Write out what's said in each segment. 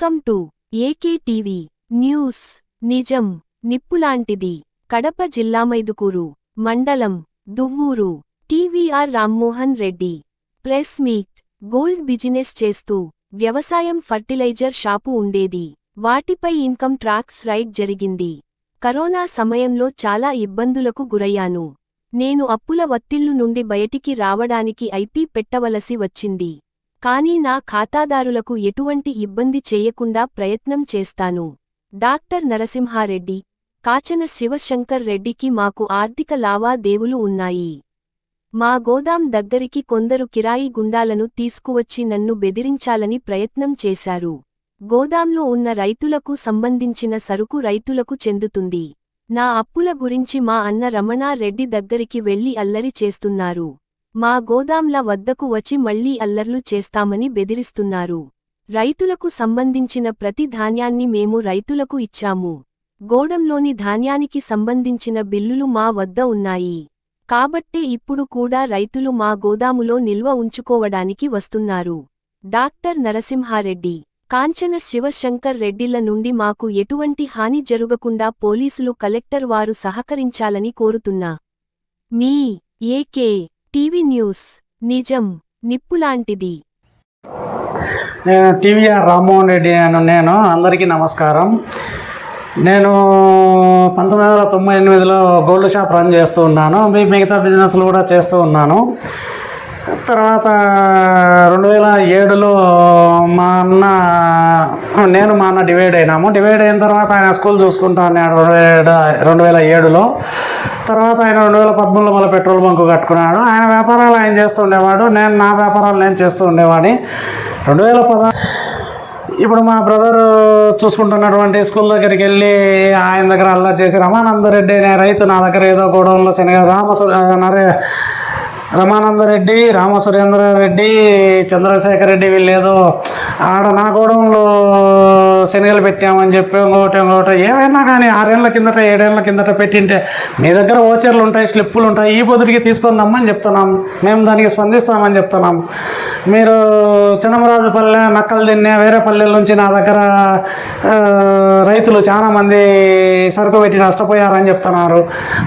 Welcome to AK TV news. నిజం నిప్పులాంటిది. కడప జిల్లా మైదుకూరు మండలం Duvvur. TVR Rammohan Reddy. Press meet gold business చేస్తూ వ్యవసాయం ఫర్టిలైజర్ షాపు ఉండేది. వాటిపై ఇన్కమ్ ట్రాక్స్ రైడ్ జరిగింది. కరోనా సమయంలో చాలా ఇబ్బందులకు గురయ్యాను. నేను అప్పుల వత్తిళ్ళు నుండి బయటికి రావడానికి ఐపీ పెట్టవలసి వచ్చింది. కానీ నా ఖాతాదారులకు ఎటువంటి ఇబ్బంది చేయకుండా ప్రయత్నం చేస్తాను. డాక్టర్ నరసింహారెడ్డి కాచన శివశంకర్ రెడ్డికి మాకు ఆర్థిక లావాదేవులు ఉన్నాయి. మా గోదాం దగ్గరికి కొందరు కిరాయి గుండాలను తీసుకువచ్చి నన్ను బెదిరించాలని ప్రయత్నం చేశారు. గోదాంలో ఉన్న రైతులకు సంబంధించిన సరుకు రైతులకు చెందుతుంది. నా అప్పుల గురించి మా అన్న రమణారెడ్డి దగ్గరికి వెళ్ళి అల్లరి చేస్తున్నారు. మా గోదాంల వద్దకు వచ్చి మళ్ళీ అల్లర్లు చేస్తామని బెదిరిస్తున్నారు. రైతులకు సంబంధించిన ప్రతి ధాన్యాన్ని మేము రైతులకు ఇచ్చాము. గోడంలోని ధాన్యానికి సంబంధించిన బిల్లులు మా వద్ద ఉన్నాయి. కాబట్టే ఇప్పుడు కూడా రైతులు మా గోదాములో నిల్వ ఉంచుకోవడానికి వస్తున్నారు. డాక్టర్ నరసింహారెడ్డి కాంచన శివశంకర్ రెడ్డిల నుండి మాకు ఎటువంటి హాని జరగకుండా పోలీసులు కలెక్టర్ వారు సహకరించాలని కోరుతున్నా. మీ ఏకే టీవీ న్యూస్ నిజం నిప్పులాంటిది. నేను టీవీఆర్ రామ్మోహన్ రెడ్డి నేను నేను అందరికీ నమస్కారం. నేను పంతొమ్మిది వందల తొంభై ఎనిమిదిలో గోల్డ్ షాప్ రన్ చేస్తూ ఉన్నాను. మీ మిగతా బిజినెస్లు కూడా చేస్తూ ఉన్నాను. తర్వాత రెండు వేల ఏడులో మా అన్న నేను మా అన్న డివైడ్ అయినాము. డివైడ్ అయిన తర్వాత ఆయన స్కూల్ చూసుకుంటా అన్నాడు రెండు వేల రెండు వేల ఏడులో. తర్వాత ఆయన రెండు వేల పదమూడులో మళ్ళీ పెట్రోల్ బంకు కట్టుకున్నాడు. ఆయన వ్యాపారాలు ఆయన చేస్తూ ఉండేవాడు. నేను నా వ్యాపారాలు నేను చేస్తూ ఉండేవాడిని. రెండు వేల పద ఇప్పుడు మా బ్రదర్ చూసుకుంటున్నటువంటి స్కూల్ దగ్గరికి వెళ్ళి ఆయన దగ్గర అల్లరి చేసి రమానందరెడ్డి అనే రైతు నా దగ్గర ఏదో గోడౌన్లో శనగ రామసు నరే రమానందరెడ్డి రామసురేంద్రారెడ్డి చంద్రశేఖర్ రెడ్డి వీళ్ళేదో ఆడ నా గోడౌన్లో శనగలు పెట్టామని చెప్పి ఇంకోటి ఇంకోటి ఏమైనా కానీ ఆరేళ్ళ కిందట ఏడేళ్ళ కిందట పెట్టింటే మీ దగ్గర ఓచర్లు ఉంటాయి స్లిప్పులు ఉంటాయి ఈ పొద్దుడికి తీసుకొని రమ్మని చెప్తున్నాం. మేము దానికి స్పందిస్తామని చెప్తున్నాం. మీరు చిన్నమరాజుపల్లె నక్కలు తిన్నే వేరే పల్లెల నుంచి నా దగ్గర రైతులు చాలామంది సరుకు పెట్టి నష్టపోయారని చెప్తున్నారు.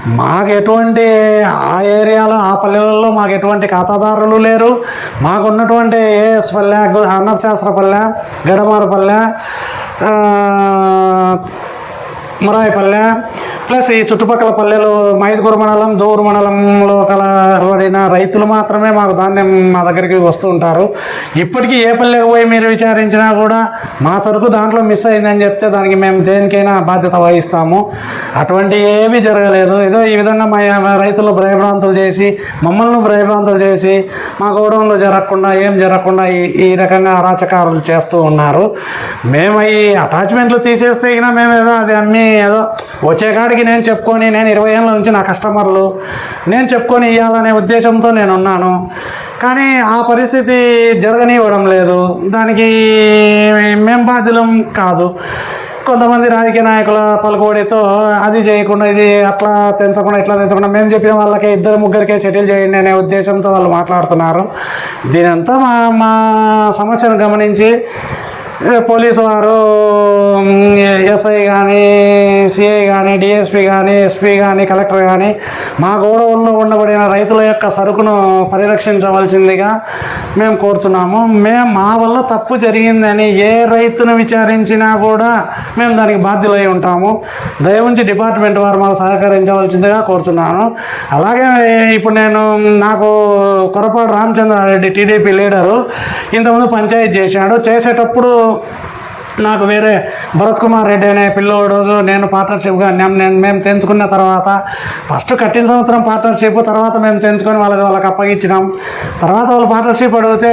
మాకు ఎటువంటి ఆ ఏరియాలో ఆ పల్లెలలో మాకు ఎటువంటి ఖాతాదారులు లేరు. మాకున్నటువంటి ఏఎస్ పల్లె గు- అన్నపశాస్త్ర పల్లె గడమారపల్లె మురాయిపల్లె ప్లస్ ఈ చుట్టుపక్కల పల్లెలు మైదుగురు మండలం దూరు మండలంలో కలబడిన రైతులు మాత్రమే మాకు ధాన్యం మా దగ్గరికి వస్తూ ఉంటారు. ఇప్పటికీ ఏ పల్లెకు పోయి మీరు విచారించినా కూడా మా సరుకు దాంట్లో మిస్ అయిందని చెప్తే దానికి మేము దేనికైనా బాధ్యత వహిస్తాము. అటువంటి ఏమీ జరగలేదు. ఏదో ఈ విధంగా మా రైతులు భయభ్రాంతులు చేసి మమ్మల్ని భయభ్రాంతులు చేసి మా గోడౌన్లో జరగకుండా ఏం జరగకుండా ఈ ఈ రకంగా అరాచకారులు చేస్తూ ఉన్నారు. మేము ఈ అటాచ్మెంట్లు తీసేస్తే ఇక మేము ఏదో అది అమ్మి ఏదో వచ్చే కాడికి నేను చెప్పుకొని నేను ఇరవై ఏళ్ళ నుంచి నా కస్టమర్లు నేను చెప్పుకొని ఇవ్వాలనే ఉద్దేశంతో నేను ఉన్నాను కానీ ఆ పరిస్థితి జరగనివ్వడం లేదు. దానికి మేం బాధ్యులం కాదు. కొంతమంది రాజకీయ నాయకుల పలుకోడితో అది చేయకుండా ఇది అట్లా తెంచకుండా ఇట్లా తెంచకుండా మేము చెప్పిన వాళ్ళకి ఇద్దరు ముగ్గురికే సెటిల్ చేయండి అనే ఉద్దేశంతో వాళ్ళు మాట్లాడుతున్నారు. దీనంతా మా మా సమస్యను గమనించి పోలీసు వారు ఎస్ఐ కానీ సిఐ కానీ డిఎస్పి కానీ ఎస్పీ కానీ కలెక్టర్ కానీ మా గౌరవంలో ఉండబడిన రైతుల యొక్క సరుకును పరిరక్షించవలసిందిగా మేము కోరుతున్నాము. మేము మా వల్ల తప్పు జరిగిందని ఏ రైతును విచారించినా కూడా మేము దానికి బాధ్యులై ఉంటాము. దయవుంచి డిపార్ట్మెంట్ వారు మాకు సహకరించవలసిందిగా కోరుతున్నాను. అలాగే ఇప్పుడు నేను నాకు కొరపాడు రామచంద్రారెడ్డి టీడీపీ లీడరు ఇంతకుముందు పంచాయతీ చేశాడు. చేసేటప్పుడు నాకు వేరే భరత్ కుమార్ రెడ్డి అనే పిల్లోడు నేను పార్ట్నర్షిప్గా నేను మేము తెంచుకున్న తర్వాత ఫస్ట్ కట్టిన సంవత్సరం పార్ట్నర్షిప్ తర్వాత మేము తెంచుకొని వాళ్ళది వాళ్ళకి అప్పగించినాం. తర్వాత వాళ్ళు పార్ట్నర్షిప్ అడిగితే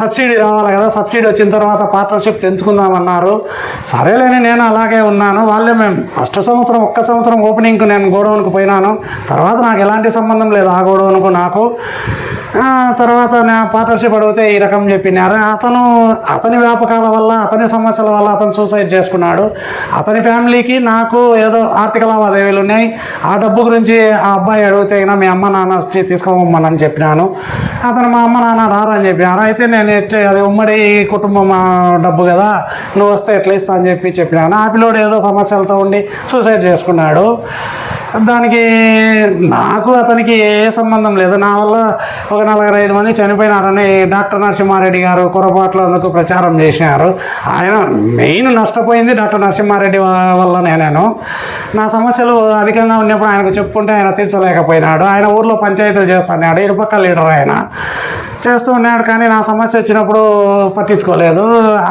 సబ్సిడీ రావాలి కదా సబ్సిడీ వచ్చిన తర్వాత పార్ట్నర్షిప్ తెంచుకుందామన్నారు సరేలేని నేను అలాగే ఉన్నాను. వాళ్ళే మేము ఫస్ట్ సంవత్సరం ఒక్క సంవత్సరం ఓపెనింగ్కి నేను గోడౌన్కి పోయినాను. తర్వాత నాకు ఎలాంటి సంబంధం లేదు ఆ గోడౌన్కు నాకు. తర్వాత నా పార్ట్నర్షిప్ అడిగితే ఈ రకం చెప్పినారు. అతను అతని వ్యాపకాల వల్ల అతని సమస్యల వల్ల అతను సూసైడ్ చేసుకున్నాడు. అతని ఫ్యామిలీకి నాకు ఏదో ఆర్థిక లావాదేవీలు ఉన్నాయి. ఆ డబ్బు గురించి ఆ అబ్బాయి అడిగితే అయినా మీ అమ్మ నాన్న వచ్చి తీసుకోమని చెప్పినాను. అతను మా అమ్మ నాన్న రారని చెప్పినారు. అయితే నేను అది ఉమ్మడి కుటుంబం డబ్బు కదా నువ్వు వస్తే ఎట్లా ఇస్తా అని చెప్పి చెప్పినాను. ఆ పిల్లోడు ఏదో సమస్యలతో ఉండి సూసైడ్ చేసుకున్నాడు. దానికి నాకు అతనికి ఏ సంబంధం లేదు. నా వల్ల ఒక నలభై ఐదు మంది చనిపోయినారని డాక్టర్ నరసింహారెడ్డి గారు కొరపాట్లు అందుకు ప్రచారం చేసినారు ఆయన మెయిన్ నష్టపోయింది డాక్టర్ నరసింహారెడ్డి వల్లనే నేను. నా సమస్యలు అధికంగా ఉన్నప్పుడు ఆయనకు చెప్పుకుంటే ఆయన తీర్చలేకపోయినాడు. ఆయన ఊర్లో పంచాయతీలు చేస్తున్నాడు. ఇరుపక్క లీడర్ ఆయన. చేస్తూ ఉన్నాడు కానీ నా సమస్య వచ్చినప్పుడు పట్టించుకోలేదు.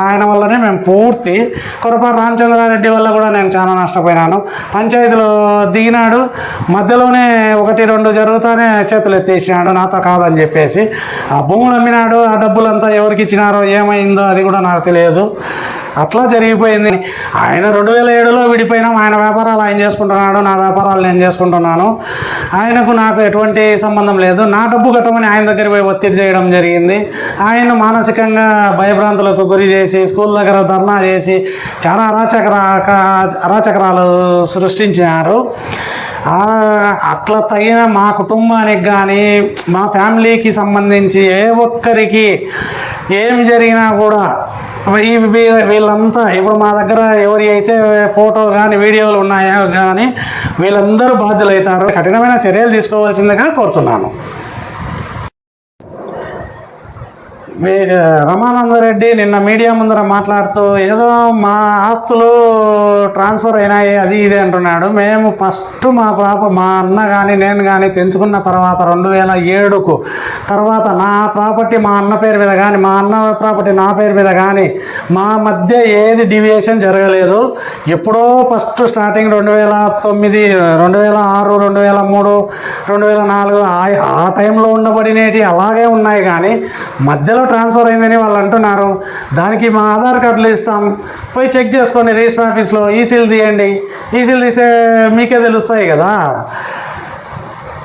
ఆయన వల్లనే మేము పూర్తి కొరపాటు రామచంద్రారెడ్డి వల్ల కూడా నేను చాలా నష్టపోయినాను. పంచాయతీలో దిగినాడు. మధ్యలోనే ఒకటి రెండు జరుగుతానే చేతులు ఎత్తేసినాడు. నాతో కాదని చెప్పేసి ఆ భూములు అమ్మినాడు. ఆ డబ్బులంతా ఎవరికి ఇచ్చినారో ఏమైందో అది కూడా నాకు తెలియదు. అట్లా జరిగిపోయింది. ఆయన రెండు వేల ఏడులో విడిపోయినాం. ఆయన వ్యాపారాలు ఆయన చేసుకుంటున్నాడు నా వ్యాపారాలు నేను చేసుకుంటున్నాను. ఆయనకు నాకు ఎటువంటి సంబంధం లేదు. నా డబ్బు కట్టమని ఆయన దగ్గర పోయి ఒత్తిడి చేయడం జరిగింది. ఆయన మానసికంగా భయభ్రాంతులకు గురి చేసి స్కూల్ దగ్గర ధర్నా చేసి చాలా అరాచకర అరాచకరాలు సృష్టించినారు అట్లా తగిన మా కుటుంబానికి కానీ మా ఫ్యామిలీకి సంబంధించి ఏ ఒక్కరికి ఏం జరిగినా కూడా వీళ్ళంతా ఇప్పుడు మా దగ్గర ఎవరి అయితే ఫోటో కానీ వీడియోలు ఉన్నాయో కానీ వీళ్ళందరూ బాధ్యులు అవుతారు కఠినమైన చర్యలు తీసుకోవాల్సిందిగా కోరుతున్నాను. మీ రమానందరెడ్డి నిన్న మీడియా ముందర మాట్లాడుతూ ఏదో మా ఆస్తులు ట్రాన్స్ఫర్ అయినాయి అది ఇది అంటున్నాడు. మేము ఫస్ట్ మా పాప మా అన్న కానీ నేను కానీ తెంచుకున్న తర్వాత రెండు వేల ఏడుకు తర్వాత నా ప్రాపర్టీ మా అన్న పేరు మీద కానీ మా అన్న ప్రాపర్టీ నా పేరు మీద కానీ మా మధ్య ఏది డివియేషన్ జరగలేదు. ఎప్పుడో ఫస్ట్ స్టార్టింగ్ రెండు వేల తొమ్మిది రెండు వేల ఆరు రెండు వేల మూడు రెండు వేల నాలుగు ఆ- ఆ టైంలో ఉండబడినేటి అలాగే ఉన్నాయి కానీ మధ్యలో ట్రాన్స్ఫర్ అయిందని వాళ్ళు అంటున్నారు. దానికి మా ఆధార్ కార్డులు ఇస్తాం. పోయి చెక్ చేసుకోండి రిజిస్టర్ ఆఫీస్లో ఈసీలు తీయండి. ఈసీలు తీసే మీకే తెలుస్తాయి కదా.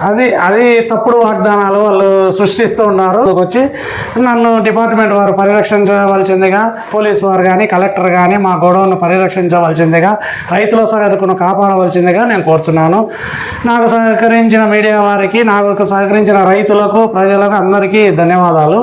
అది అది తప్పుడు వాగ్దానాలు వాళ్ళు సృష్టిస్తూ ఉన్నారు. వచ్చి నన్ను డిపార్ట్మెంట్ వారు పరిరక్షించవలసిందిగా పోలీస్ వారు కానీ కలెక్టర్ కానీ మా గొడవను పరిరక్షించవలసిందిగా రైతుల సగరుకును కాపాడవలసిందిగా నేను కోరుతున్నాను నాకు సహకరించిన మీడియా వారికి నాకు సహకరించిన రైతులకు ప్రజలకు అందరికీ ధన్యవాదాలు.